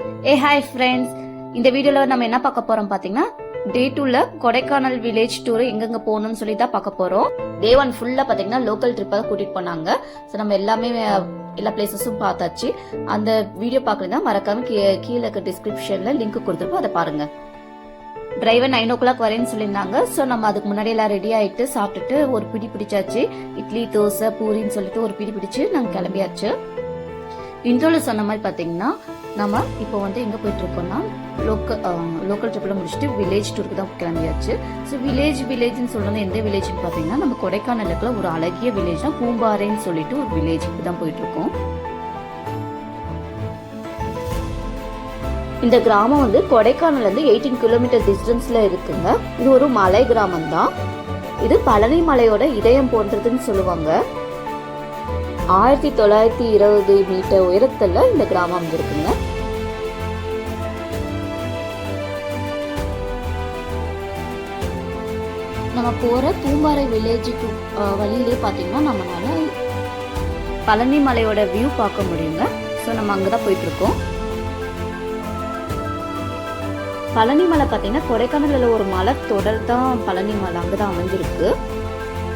ஏ hi friends இந்த வீடியோவில் நம்ம என்ன பார்க்க போறோம் பார்த்தீங்கன்னா டே டூல கொடைக்கானல் வில்லேஜ் டூர் எங்கெங்க போகணும்னு சொல்லி தான் பார்க்க போறோம் டே ஒன் ஃபுல்லா பார்த்தீங்கன்னா லோக்கல் ட்ரிப்பாக கூட்டிகிட்டு கூட்டிட்டு போனாங்க. ஸோ நம்ம எல்லாமே எல்லா பிளேசஸும் பார்த்தாச்சு. அந்த வீடியோ பார்க்கலன்னா மறக்காம கீ- கீழே இருக்க டிஸ்கிரிப்ஷன்ல லிங்க் கொடுத்துருப்போம். அதை பாருங்க. டிரைவர் நைன் ஓ கிளாக் வரேன்னு சொல்லியிருந்தாங்க. ஸோ நம்ம அதுக்கு முன்னாடி எல்லாம் ரெடி ஆயிட்டு சாப்பிட்டுட்டு ஒரு பிடி பிடிச்சாச்சு. இட்லி தோசை பூரின்னு சொல்லிட்டு ஒரு பிடி பிடிச்சு நாங்கள் கிளம்பியாச்சு. இன்ட்ரோல சொன்ன மாதிரி பார்த்தீங்கன்னா நம்ம இப்போ வந்து எங்கே போயிட்டுருக்கோம்னா லோக்கல் லோக்கல் ட்ரிப்பில் முடிச்சுட்டு வில்லேஜ் டூருக்கு தான் கிளம்பியாச்சு. ஸோ வில்லேஜ் வில்லேஜ்னு சொல்கிறது எந்த வில்லேஜ்னு பார்த்தீங்கன்னா நம்ம கொடைக்கானலுக்குள்ள ஒரு அழகிய வில்லேஜ் தான் பூம்பாறைன்னு சொல்லிட்டு ஒரு வில்லேஜுக்கு தான் போயிட்டுருக்கோம். இந்த கிராமம் வந்து கொடைக்கானல்லேருந்து எயிட்டீன் கிலோமீட்டர் டிஸ்டன்ஸ்ல இருக்குங்க. இது ஒரு மலை கிராமம் தான். இது பழனி மலையோட இதயம் போன்றதுன்னு சொல்லுவாங்க. ஆயிரத்தி தொள்ளாயிரத்தி இருபது மீட்டர் உயரத்துல இந்த கிராமம் இருக்குங்க. நம்ம போற பூம்பாறை வில்லேஜுக்கு வழியிலே பார்த்தீங்கன்னா நம்மளால பழனி மலையோட வியூ பார்க்க முடியுங்க. ஸோ நம்ம அங்கதான் போயிட்டு இருக்கோம் பழனி மலை பார்த்தீங்கன்னா கொடைக்கானலில் ஒரு மலை தொடர் தான் பழனி மலை. அங்கதான் அமைஞ்சிருக்கு.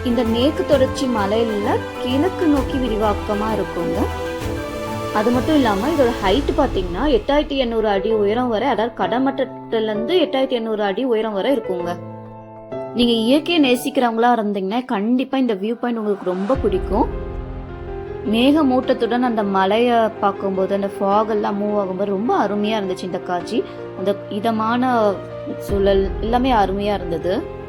இந்த மேற்கு தொடர்ச்சி மலையில கிழக்கு நோக்கி விரிவாக்கமா இருக்குங்க. அது மட்டும் இல்லாம இதோட ஹைட் பாத்தீங்கன்னா எட்டாயிரத்தி எண்ணூறு அடி உயரம் வரை அதாவது கடமட்டத்துல இருந்து எட்டாயிரத்தி எண்ணூறு அடி உயரம் வரை இருக்குங்க. நீங்க இயற்கையை நேசிக்கிறவங்களா இருந்தீங்கன்னா கண்டிப்பா இந்த வியூ பாயிண்ட் உங்களுக்கு ரொம்ப பிடிக்கும். மேக மூட்டத்துடன் அந்த மலையை பார்க்கும்போது அந்த ஃபாக் எல்லாம் மூவ் ஆகும்போது ரொம்ப அருமையா இருந்துச்சு இந்த காட்சி. அந்த இதமான சூழல் எல்லாமே அருமையா இருந்தது.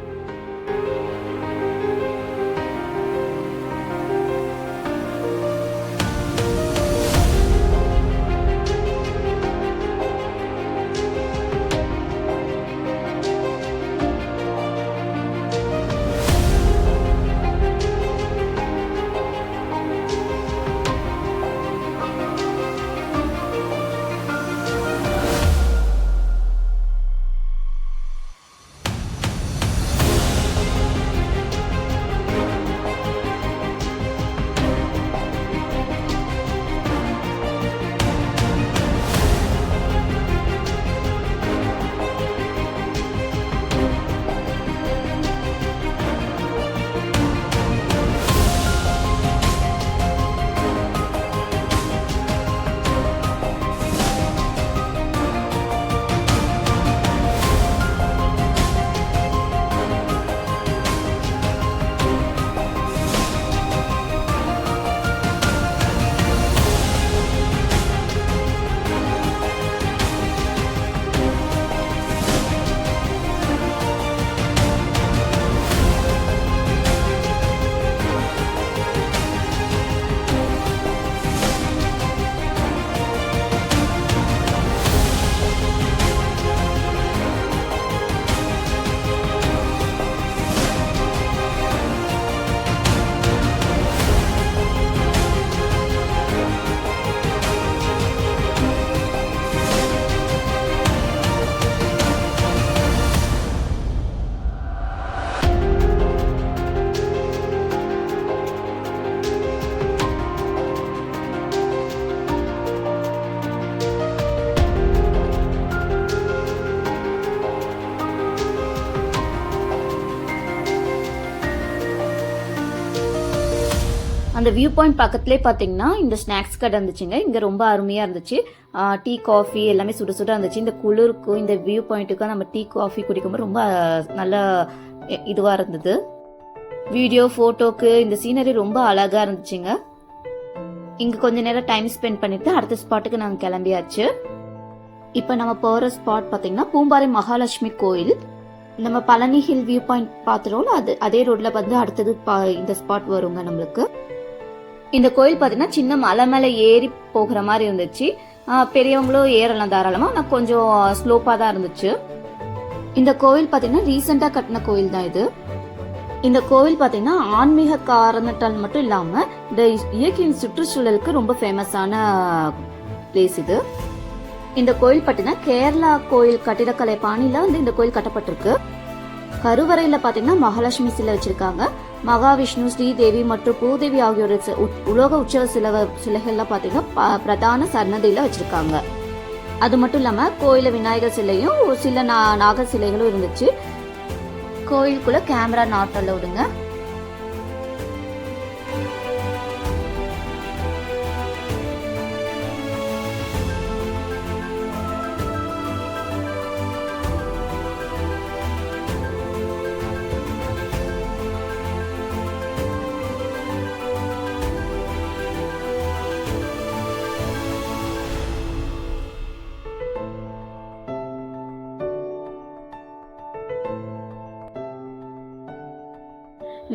அந்த வியூ பாயிண்ட் பக்கத்துலேயே பார்த்தீங்கன்னா இந்த ஸ்நாக்ஸ் கடை இருந்துச்சுங்க. இங்கே ரொம்ப அருமையாக இருந்துச்சு. டீ காஃபி எல்லாமே சுட சுட இருந்துச்சு. இந்த குளிருக்கும் இந்த வியூ பாயிண்ட்டுக்கும் நம்ம டீ காஃபி குடிக்கும்போது ரொம்ப நல்ல இதுவாக இருந்தது. வீடியோ ஃபோட்டோக்கு இந்த சீனரி ரொம்ப அழகாக இருந்துச்சுங்க. இங்கே கொஞ்ச நேரம் டைம் ஸ்பெண்ட் பண்ணிட்டு அடுத்த ஸ்பாட்டுக்கு நாங்கள் கிளம்பியாச்சு. இப்போ நம்ம போகிற ஸ்பாட் பார்த்தீங்கன்னா பூம்பாறை மகாலட்சுமி கோயில். நம்ம பழனி ஹில் வியூ பாயிண்ட் பார்த்துருவோம்ல அது அதே ரோட்ல வந்து அடுத்தது பா- இந்த ஸ்பாட் வருங்க நம்மளுக்கு. இந்த கோயில் பார்த்தீங்கன்னா சின்ன மலை மேலே ஏறி போகிற மாதிரி இருந்துச்சு. பெரியவங்களும் ஏறலாம் தாராளமாக ஆனால் கொஞ்சம் ஸ்லோப்பாக தான் இருந்துச்சு. இந்த கோவில் பார்த்தீங்கன்னா ரீசெண்டாக கட்டின கோயில் தான் இது. இந்த கோவில் பார்த்தீங்கன்னா ஆன்மீக காரணத்தால் மட்டும் இல்லாமல் இந்த இயற்கையின் சுற்றுச்சூழலுக்கு ரொம்ப ஃபேமஸான பிளேஸ் இது. இந்த கோயில் பார்த்தீங்கன்னா கேரளா கோயில் கட்டிடக்கலை பாணியில் வந்து இந்த கோயில் கட்டப்பட்டிருக்கு. கருவறையில் பார்த்தீங்கன்னா மகாலட்சுமி சிலை வச்சிருக்காங்க. மகாவிஷ்ணு ஸ்ரீதேவி மற்றும் பூதேவி ஆகியோர உ- உலோக உற்சவ சில சிலைகள்லாம் பார்த்தீங்கன்னா ப- பிரதான சன்னதியில் வச்சிருக்காங்க. அது மட்டும் இல்லாமல் கோயிலில் விநாயகர் சிலையும் ஒரு சில நா நாகர் சிலைகளும் இருந்துச்சு. கோயிலுக்குள்ள கேமரா நாட்டில் விடுங்க.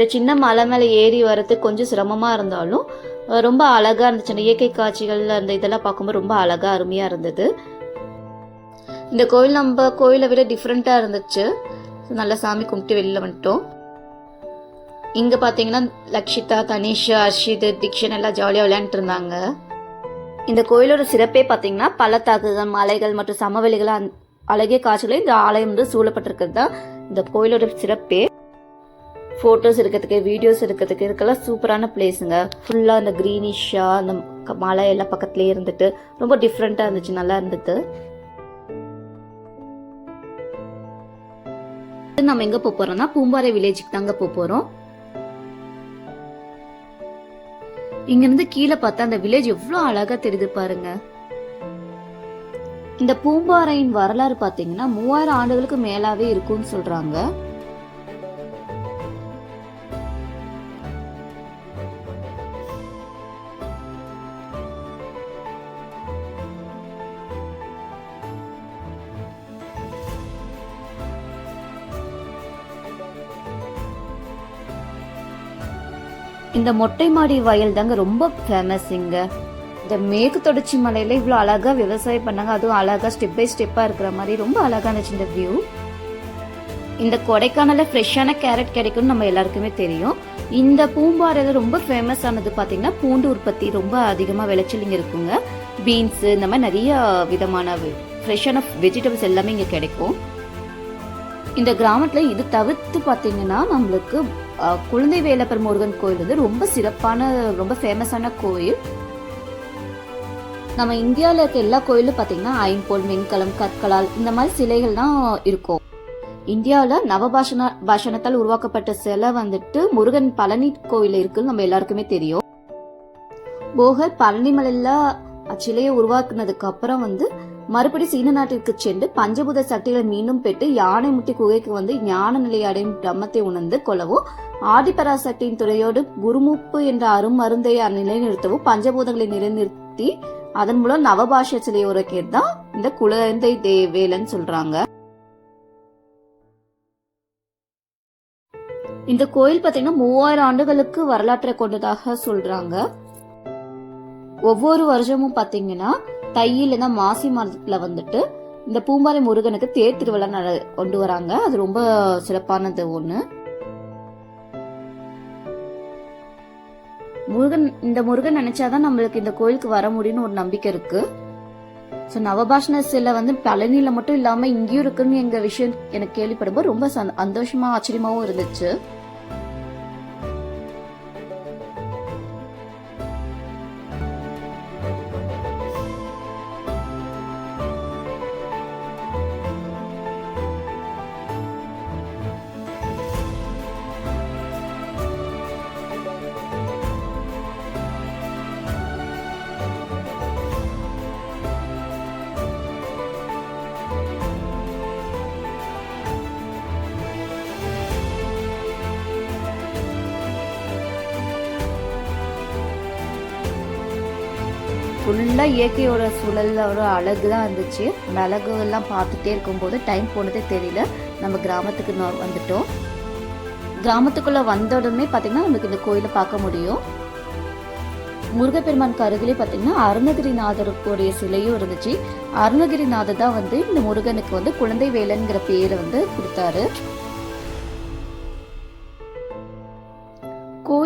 இந்த சின்ன மலை மேலே ஏறி வரதுக்கு கொஞ்சம் சிரமமாக இருந்தாலும் ரொம்ப அழகாக இருந்துச்சு. அந்த இயற்கை காட்சிகள் அந்த இதெல்லாம் பார்க்கும்போது ரொம்ப அழகாக அருமையாக இருந்தது. இந்த கோயில் நம்ம கோயிலை விட டிஃப்ரெண்ட்டாக இருந்துச்சு. நல்லா சாமி கும்பிட்டு வெளியில் வந்துட்டோம். இங்கே பார்த்தீங்கன்னா லக்ஷிதா தனிஷா அர்ஷித் திக்ஷன் எல்லாம் ஜாலியாக விளையாண்டுட்டு இருந்தாங்க. இந்த கோயிலோட சிறப்பே பார்த்தீங்கன்னா பள்ளத்தாக்குகள் மலைகள் மற்றும் சமவெளிகள் அழகிய காட்சிகளை இந்த ஆலயம் வந்து சூழப்பட்டிருக்கிறது தான். இந்த கோயிலோட சிறப்பே. ஃபோட்டோஸ் எடுக்கிறதுக்கு வீடியோஸ் எடுக்கிறதுக்கு இதுக்கெல்லாம் சூப்பரான பிளேஸுங்க ஃபுல்லாக அந்த க்ரீனிஷாக அந்த மலை எல்லாம் பக்கத்துலேயே இருந்துட்டு ரொம்ப டிஃப்ரெண்ட்டாக இருந்துச்சு நல்லா இருந்தது. நம்ம எங்கே போக போகிறோம்னா பூம்பாறை வில்லேஜுக்கு தாங்க போக போகிறோம் இங்கேருந்து கீழே பார்த்தா அந்த வில்லேஜ் எவ்வளோ அழகா தெரியுது பாருங்க. இந்த பூம்பாறையின் வரலாறு பார்த்தீங்கன்னா மூவாயிரம் ஆண்டுகளுக்கு மேலாவே இருக்கும்னு சொல்றாங்க. இந்த மொட்டை மாடி வயல் தாங்க ரொம்ப ஃபேமஸ் இங்க. இந்த மேற்கு தொடர்ச்சி மலையில இவ்வளோ அழகா விவசாயம் பண்ணாங்க. அதுவும் அழகா ஸ்டெப் பை ஸ்டெப்பா இருக்கிற மாதிரி ரொம்ப அழகா இருந்துச்சு இந்த வியூ இந்த கொடைக்கானல ஃப்ரெஷ்ஷான கேரட் கிடைக்கும்னு நம்ம எல்லாருக்குமே தெரியும். இந்த பூம்பாறையில ரொம்ப ஃபேமஸ் ஆனது பாத்தீங்கன்னா பூண்டு உற்பத்தி ரொம்ப அதிகமா விளைச்சல் இங்க இருக்குங்க. பீன்ஸ் இந்த மாதிரி நிறைய விதமான ஃப்ரெஷ்ஷான வெஜிடபிள்ஸ் எல்லாமே இங்க கிடைக்கும். இந்த கிராமத்துல இது தவிர்த்து பாத்தீங்கன்னா நம்மளுக்கு குழந்தை வேலப்பர் முருகன் கோயில் வந்து ரொம்ப சிறப்பான ரொம்ப ஃபேமஸான கோயில். நம்ம இந்தியாவில் இருக்க எல்லா கோயிலும் பார்த்தீங்கன்னா ஐம்பொல் வெண்கலம் கற்களால் இந்த மாதிரி சிலைகள் தான் இருக்கும். இந்தியாவில் நவபாஷண பாஷணத்தால் உருவாக்கப்பட்ட சிலை வந்துட்டு முருகன் பழனி கோயில் இருக்குன்னு நம்ம எல்லாருக்குமே தெரியும். போகர் பழனி சிலையை அச்சிலையை உருவாக்குனதுக்கு அப்புறம் வந்து மறுபடி சீன நாட்டிற்கு சென்று பஞ்சபூத சக்திகளை மீண்டும் பெற்று யானை முட்டி குகைக்கு வந்து ஞான நிலை அடையும் பிரம்மத்தை உணர்ந்து கொள்ளவும் ஆதிபராசக்தியின் துறையோடு குருமுப்பு என்ற அருமருந்தை நிலைநிறுத்தவும் பஞ்சபூதங்களை நிலைநிறுத்தி அதன் மூலம் நவபாஷ சிலை உரைக்கிறது தான் இந்த குழந்தை தேவேலன்னு சொல்றாங்க. இந்த கோயில் பாத்தீங்கன்னா மூவாயிரம் ஆண்டுகளுக்கு வரலாற்றை கொண்டதாக சொல்றாங்க. ஒவ்வொரு வருஷமும் பாத்தீங்கன்னா தை மாசி மாதத்துல வந்துட்டு இந்த பூம்பாறை முருகனுக்கு தேர் திருவிழா நட- கொண்டு வராங்க. அது ரொம்ப சிறப்பானது ஒண்ணு. முருகன் இந்த முருகன் நினைச்சாதான் நம்மளுக்கு இந்த கோயிலுக்கு வர முடியும்னு ஒரு நம்பிக்கை இருக்கு. ஸோ நவபாஷண சிலை வந்து பழனியில மட்டும் இல்லாம இங்கேயும் இருக்குன்னு எங்க விஷயம் எனக்கு கேள்விப்படும்போது ரொம்ப சந்தோஷமா ஆச்சரியமாவும் இருந்துச்சு. ஃபுல்லாக இயற்கையோட சூழலில் ஒரு அழகு தான் இருந்துச்சு அந்த அழகு எல்லாம் பார்த்துட்டே இருக்கும்போது டைம் போனதே தெரியல. நம்ம கிராமத்துக்கு நான் வந்துட்டோம். கிராமத்துக்குள்ளே வந்த உடனே நமக்கு இந்த கோயிலை பார்க்க முடியும். முருகப்பெருமான் அருகிலே பார்த்தீங்கன்னா அருணகிரிநாதருக்குரிய சிலையும் இருந்துச்சு. அருணகிரிநாதர் தான் வந்து இந்த முருகனுக்கு வந்து குழந்தை வேலன்கிற பேரை வந்து கொடுத்தாரு.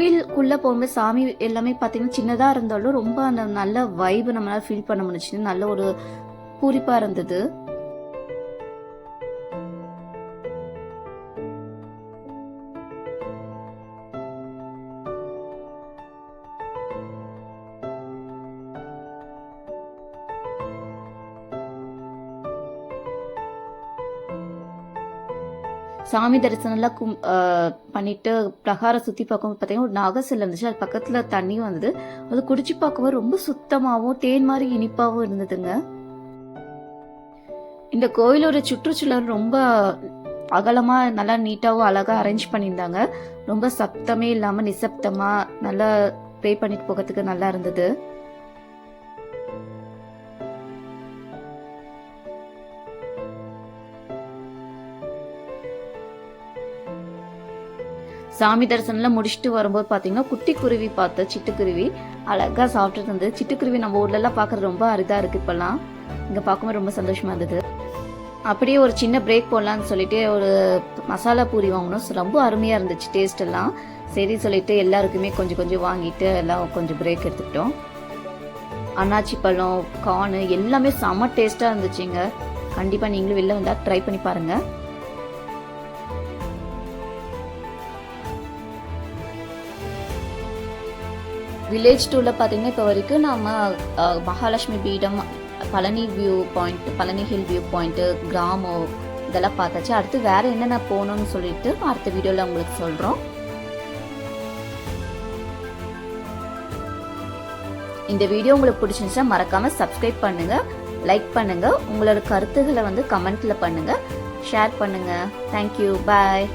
கோயிலுக்குள்ளே போகும்போது சாமி எல்லாமே பார்த்தீங்கன்னா சின்னதாக இருந்தாலும் ரொம்ப அந்த நல்ல வைப் நம்மளால் ஃபீல் பண்ண முடிஞ்சுச்சு. நல்ல ஒரு பூரிப்பாக இருந்தது. சாமி தரிசனம்லாம் கும் பண்ணிட்டு பிரகாரம் சுற்றி பார்க்கும்போது பார்த்தீங்கன்னா ஒரு நாகசில் இருந்துச்சு. அது பக்கத்தில் தண்ணியும் வந்தது. அது குடிச்சு பார்க்கும்போது ரொம்ப சுத்தமாகவும் தேன் மாதிரி இனிப்பாகவும் இருந்ததுங்க. இந்த கோயிலோட சுற்றுச்சூழல் ரொம்ப அகலமா நல்லா நீட்டாவும் அழகா அரேஞ்ச் பண்ணியிருந்தாங்க. ரொம்ப சத்தமே இல்லாம நிசப்தமா நல்லா ப்ரே பண்ணிட்டு போகிறதுக்கு நல்லா இருந்தது. சாமி தரிசனம்லாம் முடிச்சுட்டு வரும்போது பார்த்தீங்கன்னா குட்டி குருவி பார்த்த சிட்டுக்குருவி. அழகா சாப்பிட்டுட்டு இருந்தது. சிட்டுக்குருவி நம்ம ஊர்ல எல்லாம் பார்க்கறது ரொம்ப அரிதா இருக்கு இப்பெல்லாம். இங்க பார்க்கும்போது ரொம்ப சந்தோஷமா இருந்தது. அப்படியே ஒரு சின்ன பிரேக் போடலான்னு சொல்லிட்டு ஒரு மசாலா பூரி வாங்கணும் ரொம்ப அருமையா இருந்துச்சு டேஸ்ட் எல்லாம். சரி சொல்லிட்டு எல்லாருக்குமே கொஞ்சம் கொஞ்சம் வாங்கிட்டு எல்லாம் கொஞ்சம் பிரேக் எடுத்துக்கிட்டோம். அன்னாச்சி பழம் கார்னு எல்லாமே செம டேஸ்டா இருந்துச்சுங்க. கண்டிப்பா நீங்களும் வெளில வந்தா ட்ரை பண்ணி பாருங்க. வில்லேஜ் டூரில் பார்த்தீங்கன்னா இப்போ வரைக்கும் நம்ம மகாலட்சுமி பீடம் Palani view point Palani hill view point கிராமம் இதெல்லாம் பார்த்தாச்சு. அடுத்து வேறு என்னென்ன போகணும்னு சொல்லிட்டு அடுத்த வீடியோவில் உங்களுக்கு சொல்கிறோம் இந்த வீடியோ உங்களுக்கு பிடிச்சிருந்துச்சா மறக்காமல் சப்ஸ்கிரைப் பண்ணுங்கள் லைக் பண்ணுங்கள் உங்களோட கருத்துக்களை வந்து கமெண்ட்டில் பண்ணுங்கள் ஷேர் பண்ணுங்கள் தேங்க்யூ பாய்